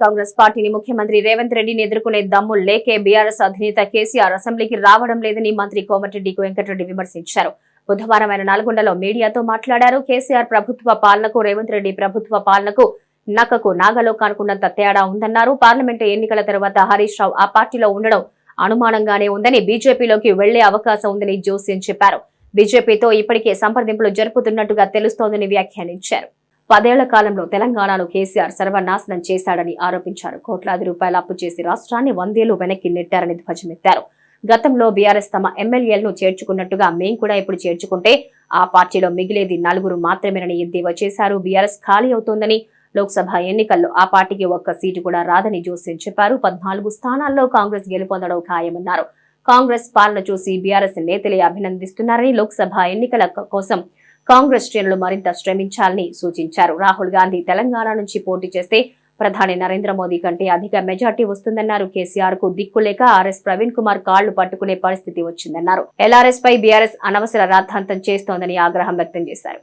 కాంగ్రెస్ పార్టీని ముఖ్యమంత్రి రేవంత్ రెడ్డిని ఎదుర్కొనే దమ్ము లేకే బీఆర్ఎస్ అధినేత కేసీఆర్ అసెంబ్లీకి రావడం లేదని మంత్రి కోమటిరెడ్డి వెంకటరెడ్డి విమర్శించారు. బుధవారం ఆయన నల్గొండలో మీడియాతో మాట్లాడారు. కేసీఆర్ ప్రభుత్వ పాలనకు రేవంత్ రెడ్డి ప్రభుత్వ పాలనకు నక్కకు నాగలో కానుకున్నంత తేడా ఉందన్నారు. పార్లమెంటు ఎన్నికల తర్వాత హరీష్ రావు ఆ పార్టీలో ఉండడం అనుమానంగానే ఉందని బీజేపీలోకి వెళ్ళే అవకాశం ఉందని జోస్యం చెప్పారు. బీజేపీతో ఇప్పటికే సంప్రదింపులు జరుపుతున్నట్టుగా తెలుస్తోందని వ్యాఖ్యానించారు. పదేళ్ళ కాలంలో తెలంగాణను కేసీఆర్ సర్వనాశనం చేశాడని ఆరోపించారు. కోట్లాది రూపాయల అప్పు చేసి రాష్ట్రాన్ని వందేళ్ళు వెనక్కి నెట్టారని ధ్వజమెత్తారు. గతంలో బీఆర్ఎస్ తమ ఎమ్మెల్యేలను చేర్చుకున్నట్టుగా మేం కూడా ఇప్పుడు చేర్చుకుంటే ఆ పార్టీలో మిగిలేది నలుగురు మాత్రమేనని ఎద్దేవా చేశారు. బీఆర్ఎస్ ఖాళీ అవుతోందని లోక్సభ ఎన్నికల్లో ఆ పార్టీకి ఒక్క సీటు కూడా రాదని జోస్యం చెప్పారు. పద్నాలుగు స్థానాల్లో కాంగ్రెస్ గెలుపొందడం ఖాయమన్నారు. కాంగ్రెస్ పాలన చూసి బీఆర్ఎస్ నేతలే అభినందిస్తున్నారని లోక్సభ ఎన్నికల కోసం కాంగ్రెస్ శ్రేణులు మరింత శ్రమించాలని సూచించారు. రాహుల్ గాంధీ తెలంగాణ నుంచి పోటీ చేస్తే ప్రధాని నరేంద్ర మోదీ కంటే అధిక మెజార్టీ వస్తుందన్నారు. కేసీఆర్కు దిక్కులేక ఆర్ఎస్ ప్రవీణ్ కుమార్ కాళ్ళు పట్టుకునే పరిస్థితి వచ్చిందన్నారు. ఎల్ఆర్ఎస్ పై బీఆర్ఎస్ అనవసర రాద్ధాంతం చేస్తోందని ఆగ్రహం వ్యక్తం చేశారు.